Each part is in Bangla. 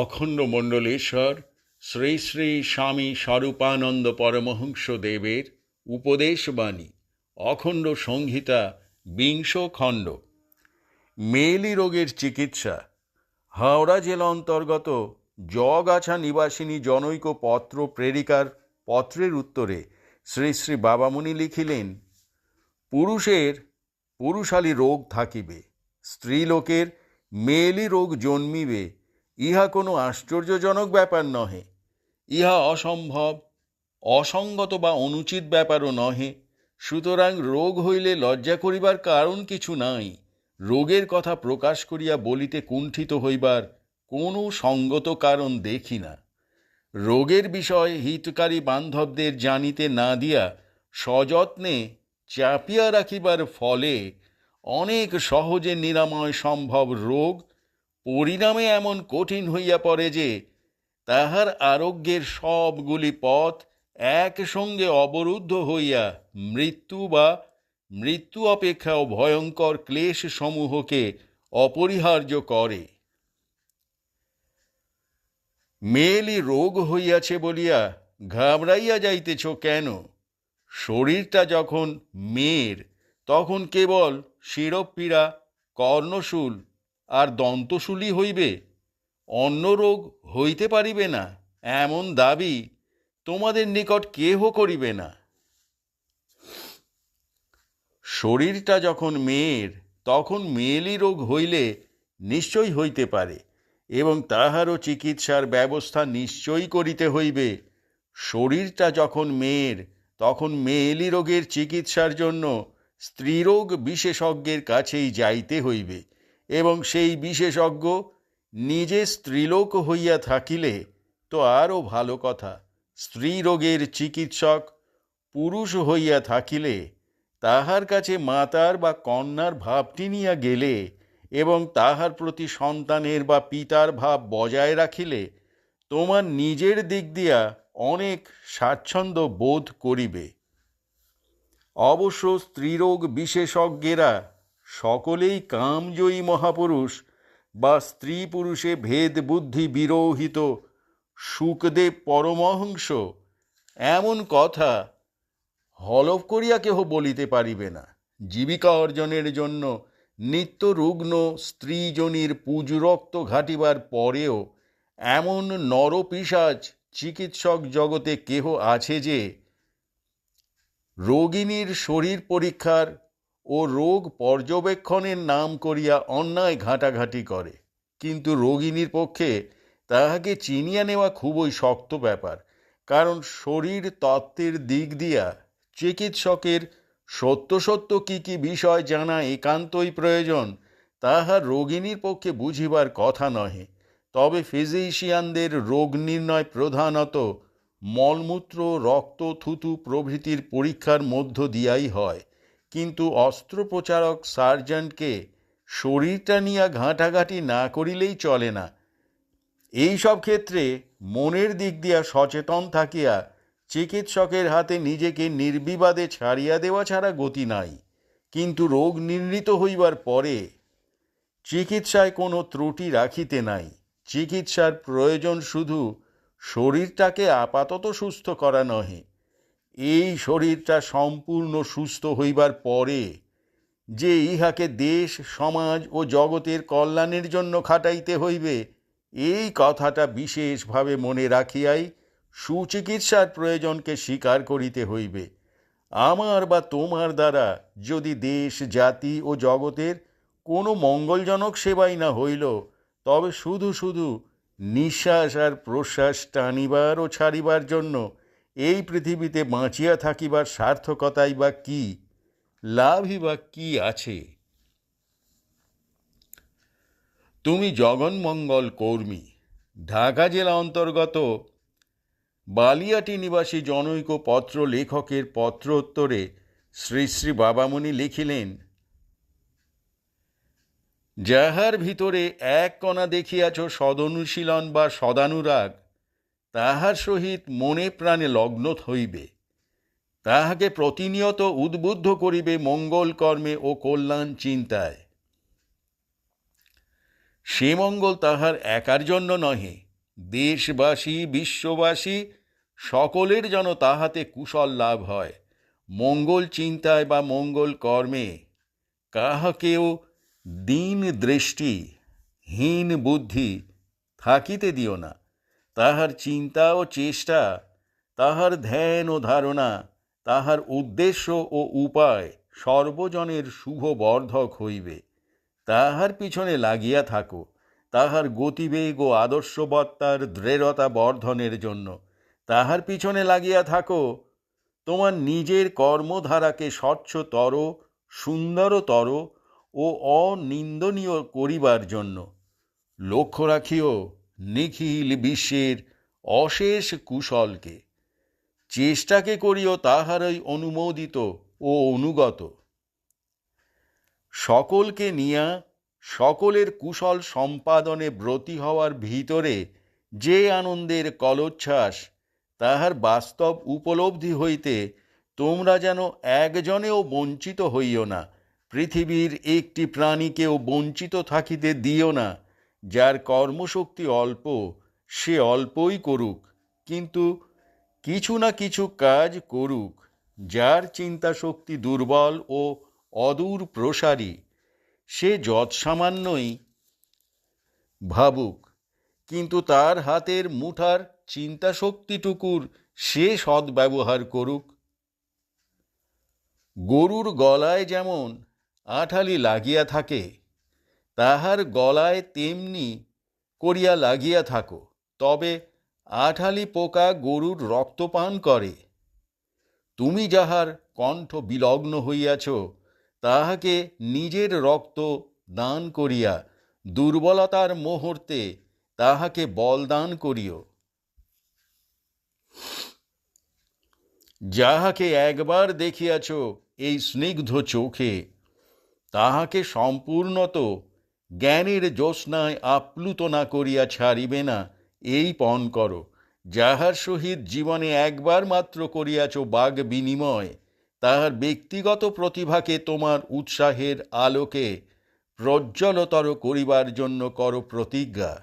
অখণ্ড মণ্ডলেশ্বর, শ্রী শ্রী স্বামী স্বরূপানন্দ পরমহংস দেবের উপদেশবাণী, অখণ্ড সংহিতা বিংশ খণ্ড মেলি রোগের চিকিৎসা। হাওড়া জেলা অন্তর্গত জগাছা নিবাসিনী জনৈক পত্র প্রেরিকার পত্রের উত্তরে শ্রী শ্রী বাবামুনি লিখিলেন, পুরুষের পুরুষালী রোগ থাকিবে, স্ত্রীলোকের মেয়েলি রোগ জন্মিবে ইহা কোনো আশ্চর্যজনক ব্যাপার নহে। ইহা অসম্ভব, অসঙ্গত বা অনুচিত ব্যাপারও নহে। সুতরাং রোগ হইলে লজ্জা করিবার কারণ কিছু নাই। রোগের কথা প্রকাশ করিয়া বলিতে কুণ্ঠিত হইবার কোনো সঙ্গত কারণ দেখি না। রোগের বিষয় হিতকারী বান্ধবদের জানিতে না দিয়া সযত্নে চাপিয়া রাখিবার ফলে অনেক সহজে নিরাময় সম্ভব রোগ পরিণামে এমন কঠিন হইয়া পড়ে যে, তাহার আরোগ্যের সবগুলি পথ একসঙ্গে অবরুদ্ধ হইয়া মৃত্যু বা মৃত্যু অপেক্ষাও ভয়ঙ্কর ক্লেশ সমূহকে অপরিহার্য করে। মেয়েলি রোগ হইয়াছে বলিয়া ঘাবড়াইয়া যাইতেছ কেন? শরীরটা যখন মেয়ের, তখন কেবল শিরপীড়া, কর্ণশূল আর দন্তশূলই হইবে অন্য রোগ হইতে পারিবে না, এমন দাবি তোমাদের নিকট কেহ করিবে না। শরীরটা যখন মেয়ের, তখন মেয়েলি রোগ হইলে নিশ্চয়ই হইতে পারে এবং তাহারও চিকিৎসার ব্যবস্থা নিশ্চয়ই করিতে হইবে। শরীরটা যখন মেয়ের, তখন মেয়েলি রোগের চিকিৎসার জন্য স্ত্রীরোগ বিশেষজ্ঞের কাছেই যাইতে হইবে। এবং সেই বিশেষজ্ঞ নিজে স্ত্রীলোক হইয়া থাকিলে তো আরও ভালো কথা। স্ত্রী রোগের চিকিৎসক পুরুষ হইয়া থাকিলে তাহার কাছে মাতার বা কন্যার ভাবটি নিয়া গেলে এবং তাহার প্রতি সন্তানের বা পিতার ভাব বজায় রাখিলে তোমার নিজের দিক দিয়া অনেক স্বাচ্ছন্দ্য বোধ করিবে। অবশ্য স্ত্রীরোগ বিশেষজ্ঞেরা সকলেই কামজয়ী মহাপুরুষ বা স্ত্রী পুরুষে ভেদ বুদ্ধি বিরোহিত, সুখদেব পরমহংস, এমন কথা হলফ করিয়া কেহ বলিতে পারিবে না। জীবিকা অর্জনের জন্য নিত্য রুগ্ন স্ত্রীজনীর পুজরক্ত ঘাটিবার পরেও এমন নরপিসাজ চিকিৎসক জগতে কেহ আছে যে রোগিনীর শরীর পরীক্ষার ও রোগ পর্যবেক্ষণের নাম করিয়া অন্যায় ঘাঁটাঘাঁটি করে। কিন্তু রোগিনীর পক্ষে তাহাকে চিনিয়া নেওয়া খুবই শক্ত ব্যাপার। কারণ শরীর তত্ত্বের দিক দিয়া চিকিৎসকের সত্য সত্য কী কী বিষয় জানা একান্তই প্রয়োজন, তাহা রোগিনীর পক্ষে বুঝিবার কথা নহে। তবে ফিজিশিয়ানদের রোগ নির্ণয় প্রধানত মলমূত্র, রক্ত, থুতু প্রভৃতির পরীক্ষার মধ্য দিয়াই হয়। কিন্তু অস্ত্রোপচারক সার্জনকে শরীরটা নিয়ে ঘাঁটাঘাঁটি না করিলেই চলে না। এই সব ক্ষেত্রে মনের দিক দিয়া সচেতন থাকিয়া চিকিৎসকের হাতে নিজেকে নির্বিবাদে ছাড়িয়া দেওয়া ছাড়া গতি নাই। কিন্তু রোগ নির্ণীত হইবার পরে চিকিৎসায় কোনো ত্রুটি রাখিতে নাই। চিকিৎসার প্রয়োজন শুধু শরীরটাকে আপাতত সুস্থ করা নহে। এই শরীরটা সম্পূর্ণ সুস্থ হইবার পরে যে ইহাকে দেশ, সমাজ ও জগতের কল্যাণের জন্য খাটাইতে হইবে, এই কথাটা বিশেষভাবে মনে রাখিয়াই সুচিকিৎসার প্রয়োজনকে স্বীকার করিতে হইবে। আমার বা তোমার দ্বারা যদি দেশ, জাতি ও জগতের কোনো মঙ্গলজনক সেবাই না হইল, তবে শুধু শুধু নিঃশ্বাস আর প্রশ্বাস টানিবার ও ছাড়িবার জন্য এই পৃথিবীতে বাঁচিয়া থাকিবার সার্থকতাই বা কি? লাভই বা কি আছে? তুমি জগন্মঙ্গল কর্মী, ঢাকা জেলা অন্তর্গত বালিয়াটি নিবাসী জনৈক পত্র লেখকের পত্র উত্তরে শ্রী শ্রী বাবামণি লিখিলেন, যাহার ভিতরে এক কণা দেখিয়াছ সদনুশীলন বা সদানুরাগ তাহার সহিত মনে প্রাণে লগ্ন হইবে তাহাকে প্রতিনিয়ত উদ্বুদ্ধ করিবে মঙ্গল কর্মে ও কল্যাণ চিন্তায়। সে মঙ্গল তাহার একার জন্য নহে, দেশবাসী, বিশ্ববাসী, সকলের যেন তাহাতে কুশল লাভ হয়। মঙ্গল চিন্তায় বা মঙ্গল কর্মে কাহাকেও দীন দৃষ্টি, হীন বুদ্ধি থাকিতে দিও না। তাহার চিন্তা ও চেষ্টা, তাহার ধ্যান ও ধারণা, তাহার উদ্দেশ্য ও উপায় সর্বজনের শুভ বর্ধক হইবে। তাহার পিছনে লাগিয়া থাকো, তাহার গতিবেগ ও আদর্শবত্তার দৃঢ়তা বর্ধনের জন্য। তাহার পিছনে লাগিয়া থাকো, তোমার নিজের কর্মধারাকে স্বচ্ছতর, সুন্দরতর ও অনিন্দনীয় করিবার জন্য। লক্ষ্য রাখিও নিখিল বিশ্বের অশেষ কুশলকে। চেষ্টাকে করিও তাহারই অনুমোদিত ও অনুগত। সকলকে নিয়া সকলের কুশল সম্পাদনে ব্রতী হওয়ার ভিতরে যে আনন্দের কলোচ্ছ্বাস, তাহার বাস্তব উপলব্ধি হইতে তোমরা যেন একজনেও বঞ্চিত হইও না, পৃথিবীর একটি প্রাণীকেও বঞ্চিত থাকিতে দিও না। যার কর্মশক্তি অল্প, সে অল্পই করুক, কিন্তু কিছু না কিছু কাজ করুক, যার চিন্তা শক্তি দুর্বল ও অদূর প্রসারী, সে যৎসামান্যই ভাবুক, কিন্তু তার হাতের মুঠার চিন্তা শক্তিটুকুর সে সদ্ব্যবহার করুক। গরুর গলায় যেমন আঠালি লাগিয়া থাকে তাহার গলায় তেমনি করিয়া লাগিয়া থাকো, তবে আঠালি পোকা গরুর রক্তপান করে। তুমি যাহার কণ্ঠ বিলগ্ন হইয়াছ, তাহাকে নিজের রক্ত দান করিয়া দুর্বলতার মুহূর্তে তাহাকে বলদান করিও। যাহাকে একবার দেখিয়াছ এই স্নিগ্ধ চোখে, তাহাকে সম্পূর্ণত জ্ঞানের জ্যোৎস্নায় আপ্লুত না করিয়া ছাড়িবে না, এই পণ করো। যাহার সহিত জীবনে একবার মাত্র করিয়াছ বাগ বিনিময়, তাহার ব্যক্তিগত প্রতিভাকে তোমার উৎসাহের আলোকে প্রজ্জ্বলতর করিবার জন্য করো প্রতিজ্ঞা।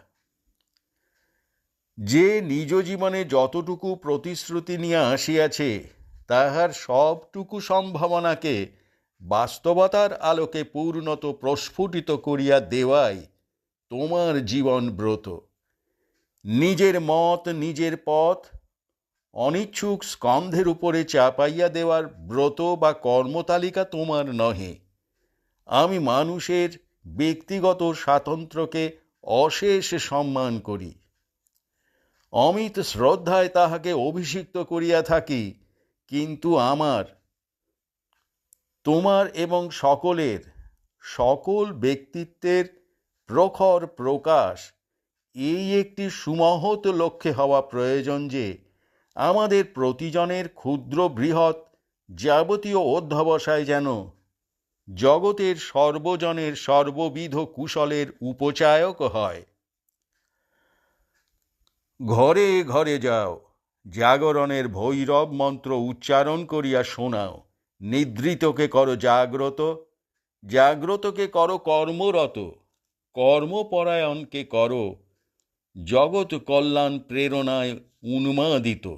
যে নিজ জীবনে যতটুকু প্রতিশ্রুতি নিয়ে আসিয়াছে, তাহার সবটুকু সম্ভাবনাকে বাস্তবতার আলোকে পূর্ণত প্রস্ফুটিত করিয়া দেওয়াই তোমার জীবন ব্রত। নিজের মত, নিজের পথ, অনিচ্ছুক স্কন্ধের উপরে চাপাইয়া দেওয়ার ব্রত বা কর্মতালিকা তোমার নহে। আমি মানুষের ব্যক্তিগত স্বাতন্ত্র্যকে অশেষ সম্মান করি। অমিত শ্রদ্ধায় তাহাকে অভিষিক্ত করিয়া থাকি, কিন্তু আমার তোমার এবং সকলের, সকল ব্যক্তিত্বের প্রখর প্রকাশ, এই একটি সুমহৎ লক্ষ্যে হওয়া প্রয়োজন যে, আমাদের প্রতিজনের ক্ষুদ্র বৃহৎ যাবতীয় অধ্যবসায় যেন জগতের সর্বজনের সর্ববিধ কুশলের উপচায়ক হয়। ঘরে ঘরে যাও, জাগরণের ভৈরব মন্ত্র উচ্চারণ করিয়া শোনাও। নিদ্রিতকে করো জাগ্রত, জাগ্রতকে করো কর্মরত, কর্মপরায়ণকে করো জগৎ কল্যাণ প্রেরণায় উন্মাদিত।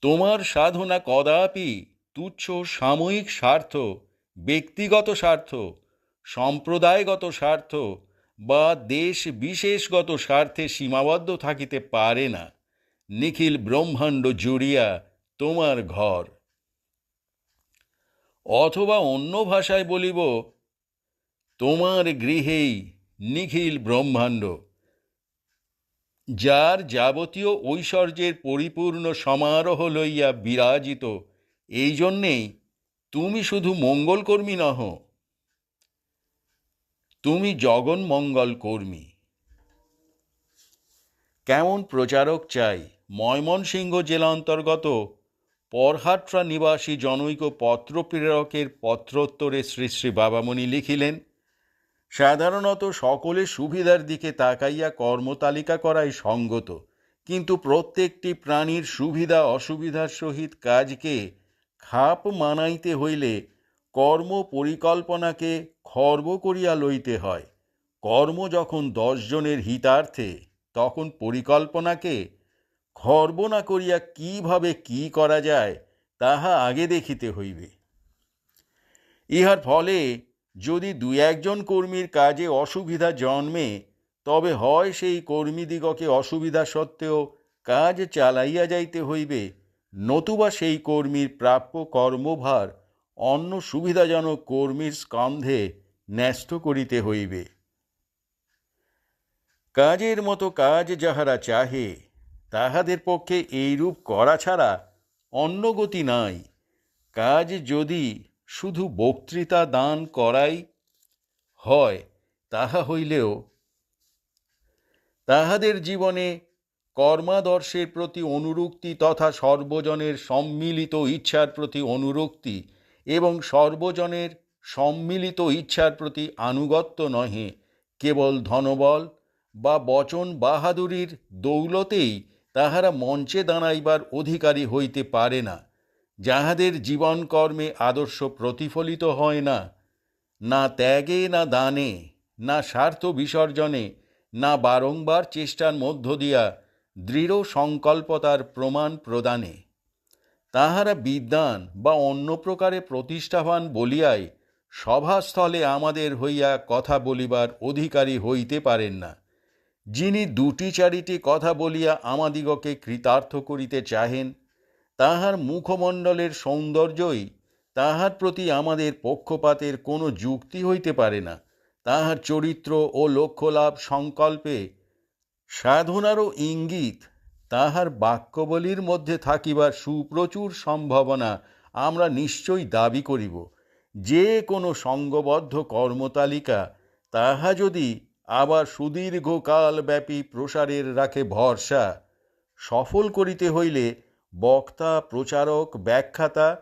তোমার সাধনা কদাপি তুচ্ছ সাময়িক স্বার্থ, ব্যক্তিগত স্বার্থ, সম্প্রদায়গত স্বার্থ বা দেশ বিশেষগত স্বার্থে সীমাবদ্ধ থাকিতে পারে না। নিখিল ব্রহ্মাণ্ড জুড়িয়া তোমার ঘর। অথবা অন্য ভাষায় বলিব, তোমার গৃহেই নিখিল ব্রহ্মাণ্ড, যার যাবতীয় ঐশ্বর্যের পরিপূর্ণ সমারোহ লইয়া বিরাজিত। এই জন্যেই তুমি শুধু মঙ্গলকর্মী নহ, তুমি জগন্মঙ্গল কর্মী কেমন প্রচারক চাই ময়মনসিংহ জেলা অন্তর্গত পরহাট্রা নিবাসী জনৈক পত্র প্রেরকের পত্রোত্তরে শ্রী শ্রী বাবামণি লিখিলেন, সাধারণত সকলের সুবিধার দিকে তাকাইয়া কর্মতালিকা করাই সঙ্গত, কিন্তু প্রত্যেকটি প্রাণীর সুবিধা অসুবিধার সহিত কাজকে খাপ মানাইতে হইলে কর্ম পরিকল্পনাকে খর্ব করিয়া লইতে হয়। কর্ম যখন দশজনের হিতার্থে, তখন পরিকল্পনাকে খর্ব না করিয়া কীভাবে কি করা যায়, তাহা আগে দেখিতে হইবে। ইহার ফলে যদি দু একজন কর্মীর কাজে অসুবিধা জন্মে, তবে হয় সেই কর্মীদিগকে অসুবিধা সত্ত্বেও কাজ চালাইয়া যাইতে হইবে, নতুবা সেই কর্মীর প্রাপ্য কর্মভার অন্য সুবিধাজনক কর্মীর স্কন্ধে ন্যস্ত করিতে হইবে। কাজের মতো কাজ যাহারা চাহে তাহাদের পক্ষে এইরূপ করা ছাড়া অন্য গতি নাই। কাজ যদি শুধু বক্তৃতা দান করাই হয়, তাহা হইলেও তাহাদের জীবনে কর্মাদর্শের প্রতি অনুরক্তি তথা সর্বজনের সম্মিলিত ইচ্ছার প্রতি অনুরক্তি এবং সর্বজনের সম্মিলিত ইচ্ছার প্রতি আনুগত্য নহে, কেবল ধনবল বা বচন বাহাদুরির দৌলতেই তাহারা মঞ্চে দাঁড়াইবার অধিকারী হইতে পারে না, যাহাদের জীবন কর্মে আদর্শ প্রতিফলিত হয় না না ত্যাগে, না দানে, না স্বার্থ বিসর্জনে, না বারংবার চেষ্টার মধ্য দিয়া দৃঢ় সংকল্পতার প্রমাণ প্রদানে। তাহারা বিদ্যান বা অন্য প্রকারে প্রতিষ্ঠাবান বলিয়াই সভাস্থলে আমাদের হইয়া কথা বলিবার অধিকারী হইতে পারেন না। যিনি দুটি চারিটি কথা বলিয়া আমাদিগকে কৃতার্থ করিতে চাহেন, তাহার মুখমণ্ডলের সৌন্দর্যই তাহার প্রতি আমাদের পক্ষপাতের কোনো যুক্তি হইতে পারে না। তাহার চরিত্র ও লক্ষ্যলাভ সংকল্পে সাধনারও ইঙ্গিত তাহার বাক্যবলির মধ্যে থাকিবার সুপ্রচুর সম্ভাবনা আমরা নিশ্চয়ই দাবি করিব। যে কোনো সঙ্গবদ্ধ কর্মতালিকা তাহা যদি আবার সুদীর্ঘকাল ব্যাপী প্রসারের রাখে ভরসা। সফল করিতে হইলে বক্তা, প্রচারক, ব্যাখ্যাতা,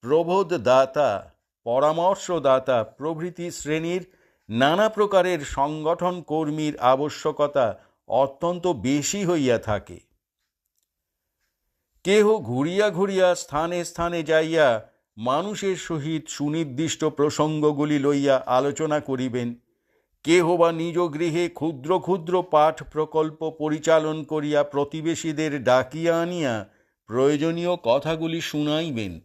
প্রবোধদাতা, পরামর্শদাতা প্রভৃতি শ্রেণির নানা প্রকারের সংগঠন কর্মীর আবশ্যকতা অত্যন্ত বেশি হইয়া থাকে। কেহ ঘুরিয়া ঘুরিয়া স্থানে স্থানে যাইয়া মানুষের সহিত সুনির্দিষ্ট প্রসঙ্গগুলি লইয়া আলোচনা করিবেন। কেহ বা নিজ গৃহে ক্ষুদ্র ক্ষুদ্র পাঠ প্রকল্প পরিচালন করিয়া প্রতিবেশীদের ডাকিয়া আনিয়া প্রয়োজনীয় কথাগুলি শুনাইবেন।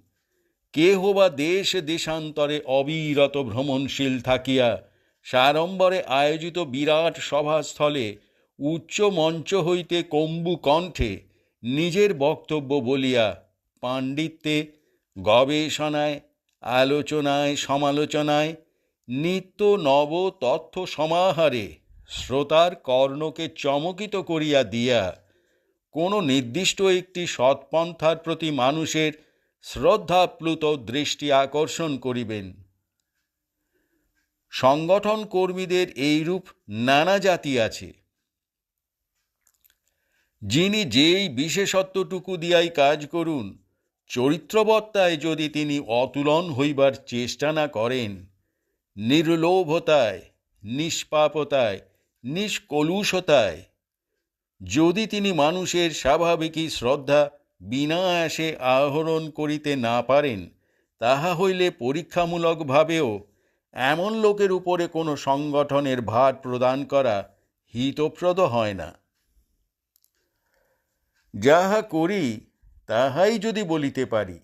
কেহ বা দেশ দেশান্তরে অবিরত ভ্রমণশীল থাকিয়া সাড়ম্বরে আয়োজিত বিরাট সভাস্থলে উচ্চ মঞ্চ হইতে কম্বু কণ্ঠে নিজের বক্তব্য বলিয়া পাণ্ডিত্যে গবেষণায়, আলোচনায়, সমালোচনায় নিত্য নব তথ্য সমাহারে, শ্রোতার কর্ণকে চমকিত করিয়া দিয়া, কোনো নির্দিষ্ট একটি সৎপন্থার প্রতি মানুষের শ্রদ্ধাপ্লুত দৃষ্টি আকর্ষণ করিবেন। সংগঠন কর্মীদের এইরূপ নানা জাতি আছে, যিনি যেই বিশেষত্বটুকু দিয়াই কাজ করুন, চরিত্রবত্তায় যদি তিনি অতুলন হইবার চেষ্টা না করেন নির্লোভতায়, নিষ্পাপতায়, নিষ্কলুষতায়। যদি তিনি মানুষের স্বাভাবিকই শ্রদ্ধা বিনায়াসে আহরণ করিতে না পারেন, তাহা হইলে পরীক্ষামূলকভাবেও এমন লোকের উপরে কোনো সংগঠনের ভার প্রদান করা হিতপ্রদ হয় না। যাহা করি, তাহাই যদি বলিতে পারি।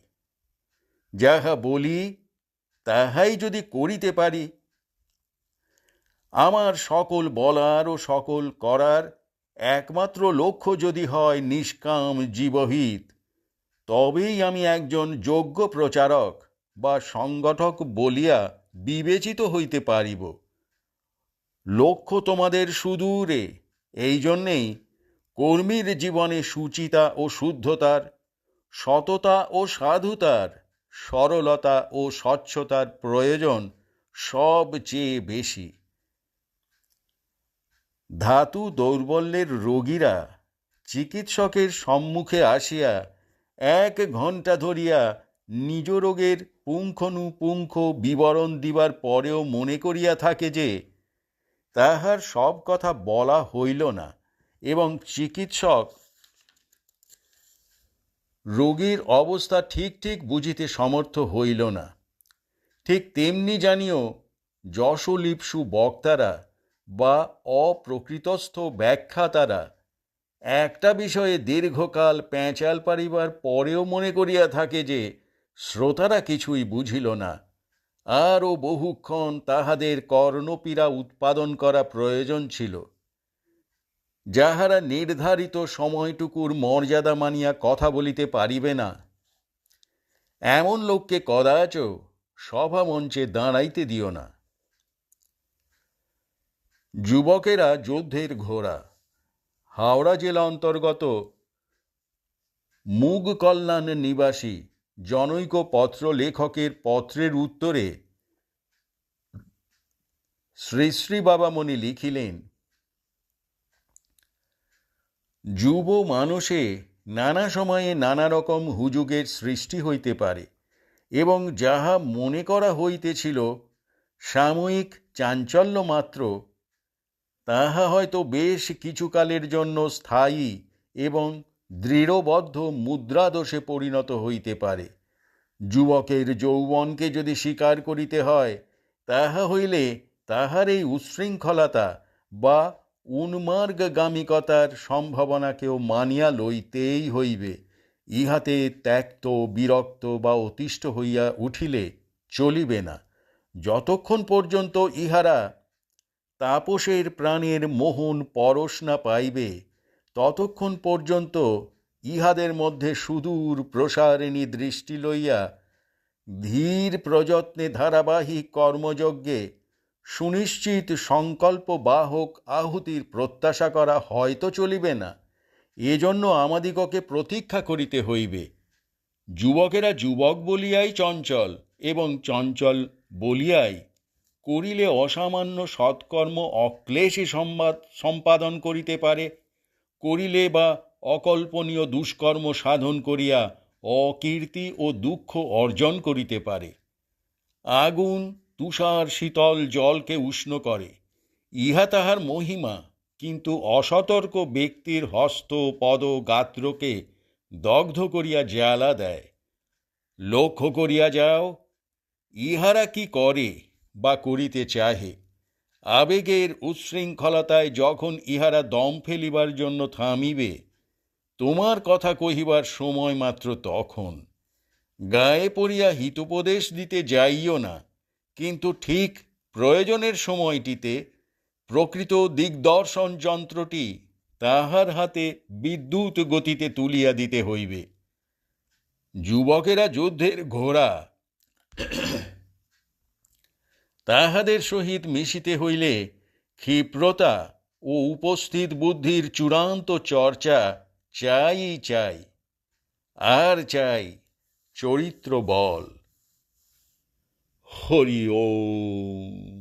যাহা বলি তাহাই যদি করিতে পারি। আমার সকল বলার ও সকল করার একমাত্র লক্ষ্য যদি হয় নিষ্কাম জীবহিত, তবেই আমি একজন যোগ্য প্রচারক বা সংগঠক বলিয়া বিবেচিত হইতে পারিব। লক্ষ্য তোমাদের সুদূরে, এই জন্যেই কর্মীর জীবনে সুচিতা ও শুদ্ধতার, সততা ও সাধুতার সরলতা ও স্বচ্ছতার প্রয়োজন সবচেয়ে বেশি। ধাতু দৌর্বল্যের রোগীরা চিকিৎসকের সম্মুখে আসিয়া এক ঘণ্টা ধরিয়া নিজ রোগের পুঙ্খানুপুঙ্খ বিবরণ দিবার পরেও মনে করিয়া থাকে যে, তাহার সব কথা বলা হইল না এবং চিকিৎসক রোগীর অবস্থা ঠিক ঠিক বুঝিতে সমর্থ হইল না। ঠিক তেমনি জানিও, যশলিপসু বক্তারা বা অপ্রকৃতস্থ ব্যাখ্যাতারা একটা বিষয়ে দীর্ঘকাল প্যাঁচাল পারিবার পরেও মনে করিয়া থাকে যে, শ্রোতারা কিছুই বুঝিল না। আরও বহুক্ষণ তাহাদের কর্ণপীড়া উৎপাদন করা প্রয়োজন ছিল। যাহারা নির্ধারিত সময়টুকুর মর্যাদা মানিয়া কথা বলিতে পারিবে না, এমন লোককে কদাচ সভা মঞ্চে দাঁড়াইতে দিও না। যুবকেরা যুদ্ধের ঘোড়া, হাওড়া জেলা অন্তর্গত মুগ কল্যাণ নিবাসী জনৈক পত্র লেখকের পত্রের উত্তরে শ্রী শ্রী বাবামণি লিখিলেন যুব মানুষে নানা সময়ে নানা রকম হুজুগের সৃষ্টি হইতে পারে এবং যাহা মনে করা হইতেছিল সাময়িক চাঞ্চল্য মাত্র, তাহা হয়তো বেশ কিছুকালের জন্য স্থায়ী এবং দৃঢ়বদ্ধ মুদ্রাদোষে পরিণত হইতে পারে। যুবকের যৌবনকে যদি স্বীকার করিতে হয়, তাহা হইলে তাহার এই উচ্ছৃঙ্খলতা বা উন্মার্গগামিকতার সম্ভাবনাকেও মানিয়া লইতেই হইবে। ইহাতে ত্যক্ত, বিরক্ত বা অতিষ্ঠ হইয়া উঠিলে চলিবে না। যতক্ষণ পর্যন্ত ইহারা তাপসের প্রাণের মোহন পরশ না পাইবে, ততক্ষণ পর্যন্ত ইহাদের মধ্যে সুদূর প্রসারিণী দৃষ্টি লইয়া ধীর প্রযত্নে ধারাবাহিক কর্মযজ্ঞে সুনিশ্চিত সংকল্প বাহক আহুতির প্রত্যাশা করা হয়তো চলিবে না। এজন্য আমাদিগকে প্রতীক্ষা করিতে হইবে। যুবকেরা যুবক বলিয়াই চঞ্চল এবং চঞ্চল বলিয়াই করিলে অসামান্য সৎকর্ম অক্লেশে সম্বাদ, সম্পাদন করিতে পারে, করিলে বা অকল্পনীয় দুষ্কর্ম সাধন করিয়া অকীর্তি ও দুঃখ অর্জন করিতে পারে। আগুন তুষার শীতল জলকে উষ্ণ করে। ইহা তাহার মহিমা, কিন্তু অসতর্ক ব্যক্তির হস্ত, পদ, গাত্রকে দগ্ধ করিয়া জ্বালা দেয়। লক্ষ্য করিয়া যাও, ইহারা কি করে বা করিতে চাহে? আবেগের উচ্ছৃঙ্খলতায় যখন ইহারা দম ফেলিবার জন্য থামিবে, তোমার কথা কহিবার সময় মাত্র তখন। গায়ে পড়িয়া হিতোপদেশ দিতে যাইও না কিন্তু ঠিক প্রয়োজনের সময়টিতে প্রকৃত দিগদর্শন যন্ত্রটি তাহার হাতে বিদ্যুৎ গতিতে তুলিয়া দিতে হইবে। যুবকেরা যুদ্ধের ঘোড়া তাহাদের সহিত মিশিতে হইলে ক্ষিপ্রতা ও উপস্থিত বুদ্ধির চূড়ান্ত চর্চা চাই চাই, আর চাই চরিত্র বল Holy Om.